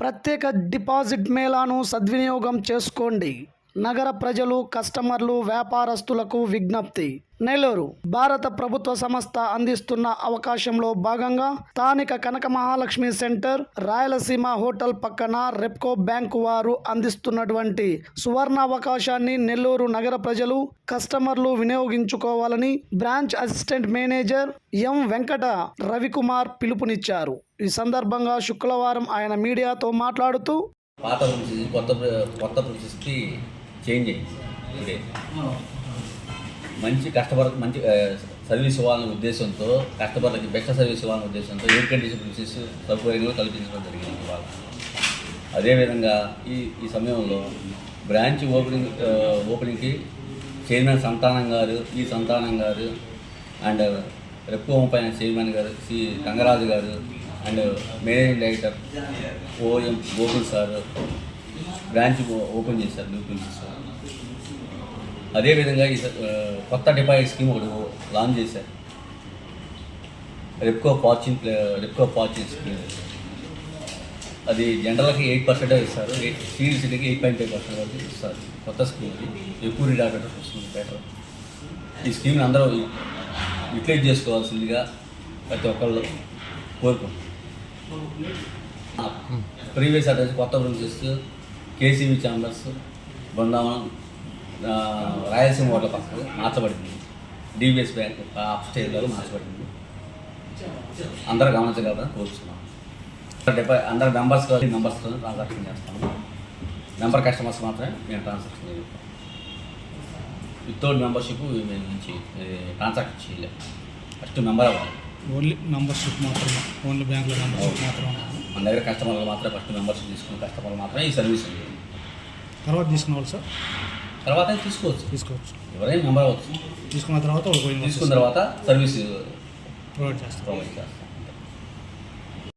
ప్రత్యేక డిపాజిట్ మేళాను సద్వినియోగం చేసుకోండి. నగర ప్రజలు కస్టమర్లు వ్యాపారస్తులకు విజ్ఞప్తి. నెల్లూరు భారత ప్రభుత్వ సంస్థ అందిస్తున్న అవకాశంలో భాగంగా స్థానిక కనక మహాలక్ష్మి సెంటర్ రాయలసీమ హోటల్ పక్కన రెప్కో బ్యాంకు వారు అందిస్తున్నటువంటి సువర్ణ అవకాశాన్ని నెల్లూరు నగర ప్రజలు కస్టమర్లు వినియోగించుకోవాలని branch assistant manager M Venkata Ravikumar పిలుపునిచ్చారు. ఈ సందర్భంగా శుక్రవారం ఆయన మీడియాతో మాట్లాడుతూ పాత కొత్త కొత్త చేంజ్ అయింది ఇప్పుడే. మంచి కస్టమర్ మంచి సర్వీస్ ఇవ్వాలనే ఉద్దేశంతో కస్టమర్లకి బెస్ట్ సర్వీస్ ఇవ్వాలనే ఉద్దేశంతో ఎయిర్ కండిషన్ ప్రొసెస్ సౌకర్యంగా కల్పించడం జరిగింది ఇవాళ. అదేవిధంగా ఈ ఈ సమయంలో బ్రాంచ్ ఓపెనింగ్ ఓపెనింగ్కి చైర్మన్ సంతానం గారు ఈ సంతానం గారు అండ్ రెప్కో పైన చైర్మన్ గారు సి గంగరాజు గారు and managing director OM Gokul sir branch open చేశారు న్యూ ప్రిన్సెస్ అదేవిధంగా ఈ కొత్త డిపాజిట్ స్కీమ్ ఒకటి లాంచ్ చేశారు. Repco fortune Repco fortune scheme. అది జనరల్కి ఎయిట్ పర్సెంట్ ఇస్తారు. ఎయిట్ సీనియర్ సిటీకి ఎయిట్ పాయింట్ ఫైవ్ పర్సెంట్ వరకు ఇస్తారు. కొత్త స్కీమ్ ఇది ఎక్కువ రిడాక్టర్ వస్తుంది బెటర్. ఈ స్కీమ్ని అందరూ యూటిలైజ్ చేసుకోవాల్సిందిగా ప్రతి ఒక్కళ్ళు కోరుకుంటున్నాం ప్రీవియస్ అడ్రస్ కొత్త branches KCB chambers Brindavanam Rayalaseema ఓట్ల పక్కన మార్చబడింది. డిబిఎస్ బ్యాంక్ అప్ స్టేజ్లో మార్చబడింది. అందరూ గమనించగలరని కోరుతున్నాం డెబ్బై అందరు మెంబర్స్ మెంబర్స్తో ట్రాన్సాక్షన్ చేస్తాము. మెంబర్ కస్టమర్స్ మాత్రమే మేము ట్రాన్సాక్షన్ చేస్తాం వితౌట్ మెంబర్షిప్ మేము నుంచి ట్రాన్సాక్షన్ చేయలేము ఫస్ట్ మెంబర్ అవ్వాలి. ఓన్లీ మెంబర్షిప్ మాత్రమే. ఓన్లీ బ్యాంకులో మెంబర్షిప్ మాత్రమే. మన దగ్గర కస్టమర్లు మాత్రమే ఫస్ట్ మెంబర్షిప్ తీసుకున్న కస్టమర్లు మాత్రమే ఈ సర్వీస్ తర్వాత తీసుకున్న వాళ్ళు సార్? తర్వాత తీసుకోవచ్చు. తీసుకోవచ్చు. ఎవరైనా మెంబర్ అవ్వచ్చు. తీసుకున్న తర్వాత తీసుకున్న తర్వాత సర్వీస్ ప్రొవైడ్ చేస్తారు. ప్రొవైడ్ చేస్తాం